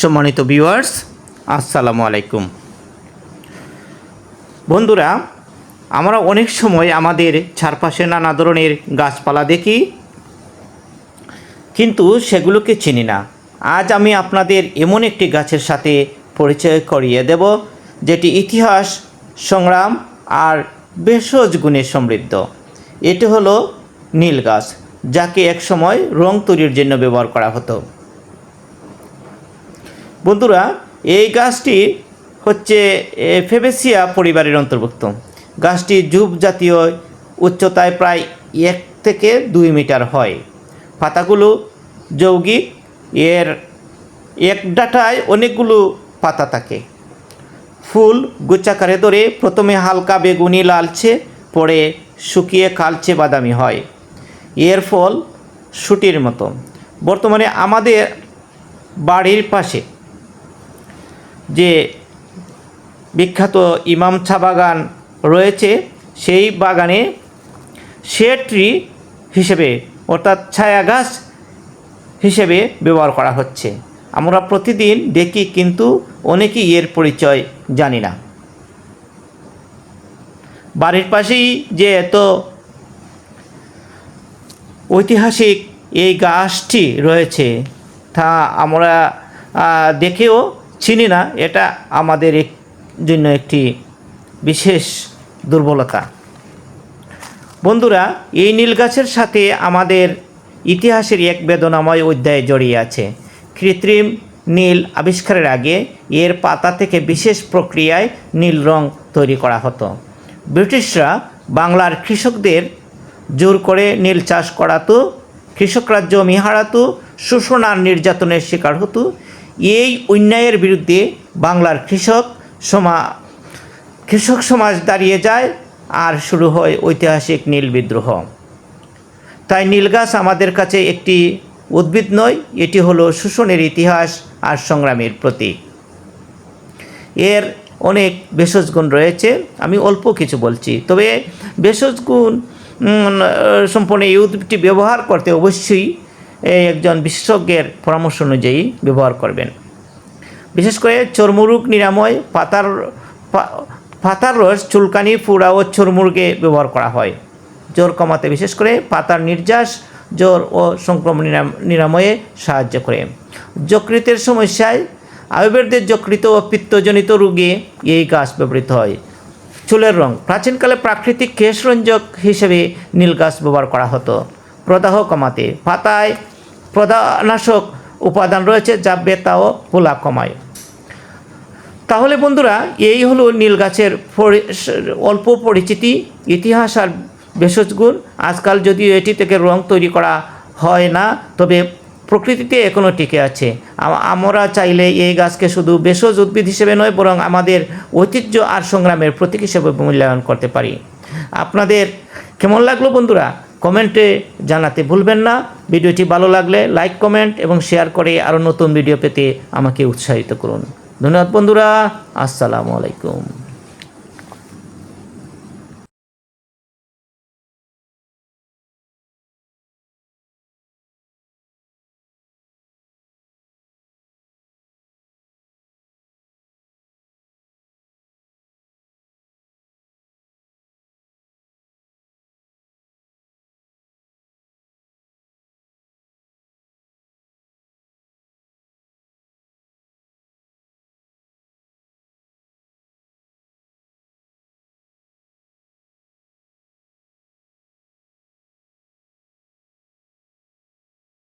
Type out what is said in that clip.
সম্মানিত ভিউয়ার্স আসসালামু আলাইকুম। বন্ধুরা, আমরা অনেক সময় আমাদের চারপাশে নানা ধরনের গাছপালা দেখি, কিন্তু সেগুলোকে চিনি না। আজ আমি আপনাদের এমন একটি গাছের সাথে পরিচয় করিয়ে দেব, যেটি ইতিহাস, সংগ্রাম আর ভেষজ গুণে সমৃদ্ধ। এটি হলো নীল গাছ, যাকে একসময় রং তৈরির জন্য ব্যবহার করা হতো। বন্ধুরা, এই গাছটি হচ্ছে ফেবেসিয়া পরিবারের অন্তর্ভুক্ত। গাছটি জুব জাতীয় উচ্চতায় প্রায় এক থেকে দুই মিটার হয়। পাতাগুলো যৌগিক, এর এক ডাটায় অনেকগুলো পাতা থাকে। ফুল গুচ্ছাকারে ধরে প্রথমে হালকা বেগুনি লালচে, পরে শুকিয়ে কালচে বাদামি হয়। এর ফল শুটির মতো। বর্তমানে আমাদের বাড়ির পাশে যে বিখ্যাত ইমাম চা বাগান রয়েছে, সেই বাগানে শেড ট্রি হিসেবে, অর্থাৎ ছায়া গাছ হিসেবে ব্যবহার করা হচ্ছে। আমরা প্রতিদিন দেখি, কিন্তু অনেকেই এর পরিচয় জানি না। বাড়ির পাশেই যে এত ঐতিহাসিক এই গাছটি রয়েছে, তা আমরা দেখেও চিনি না, এটা আমাদের জন্য একটি বিশেষ দুর্বলতা। বন্ধুরা, এই নীল গাছের সাথে আমাদের ইতিহাসের এক বেদনাময় অধ্যায় জড়িয়ে আছে। কৃত্রিম নীল আবিষ্কারের আগে এর পাতা থেকে বিশেষ প্রক্রিয়ায় নীল রং তৈরি করা হতো। ব্রিটিশরা বাংলার কৃষকদের জোর করে নীল চাষ করাতো, কৃষকরা জমি হারাতো, শোষণ আর নির্যাতনের শিকার হতো এই অন্যায়ের বিরুদ্ধে বাংলার কৃষক সমা, কৃষক সমাজ দাঁড়িয়ে যায় আর শুরু হয় ঐতিহাসিক নীল বিদ্রোহ। তাই নীলগাছ আমাদের কাছে একটি উদ্ভিদ নয়, এটি হলো শোষণের ইতিহাস আর সংগ্রামের প্রতীক। এর অনেক ভেষজ গুণ রয়েছে, আমি অল্প কিছু বলছি। তবে ভেষজ গুণ সম্পন্ন এই উদ্ভিদটি ব্যবহার করতে অবশ্যই এই একজন বিশেষজ্ঞের পরামর্শ অনুযায়ী ব্যবহার করবেন। বিশেষ করে চর্মরোগ নিরাময়, পাতার পাতার রস, চুলকানি ফুড়া ও চর্মরোগে ব্যবহার করা হয়। জ্বর কমাতে বিশেষ করে পাতার নির্যাস, জ্বর ও সংক্রমণ নিরাময়ে সাহায্য করে। যকৃতের সমস্যায় আয়ুর্বেদের যকৃত ও পিত্তজনিত রোগে এই গাছ ব্যবহৃত হয়। চুলের রং, প্রাচীনকালে প্রাকৃতিক কেশরঞ্জক হিসেবে নীল গাছ ব্যবহার করা হতো। প্রদাহ কমাতে, পাতায় প্রদানাশক উপাদান রয়েছে, যা বেতা ও পোলা কমায় তাহলে বন্ধুরা, এই হলো নীল গাছের অল্প পরিচিতি, ইতিহাস আর ভেষজ গুণ। আজকাল যদিও এটি থেকে রং তৈরি করা হয় না, তবে প্রকৃতিতে এখনও টিকে আছে। আমরা চাইলে এই গাছকে শুধু ভেষজ উদ্ভিদ হিসেবে নয়, বরং আমাদের ঐতিহ্য আর সংগ্রামের প্রতীক হিসেবে মূল্যায়ন করতে পারি। আপনাদের কেমন লাগল বন্ধুরা? কমেন্টে জানাতে ভুলবেন না। ভিডিওটি ভালো লাগলে লাইক, কমেন্ট এবং শেয়ার করে আরও নতুন ভিডিও পেতে আমাকে উৎসাহিত করুন। ধন্যবাদ বন্ধুরা। আসসালামু আলাইকুম।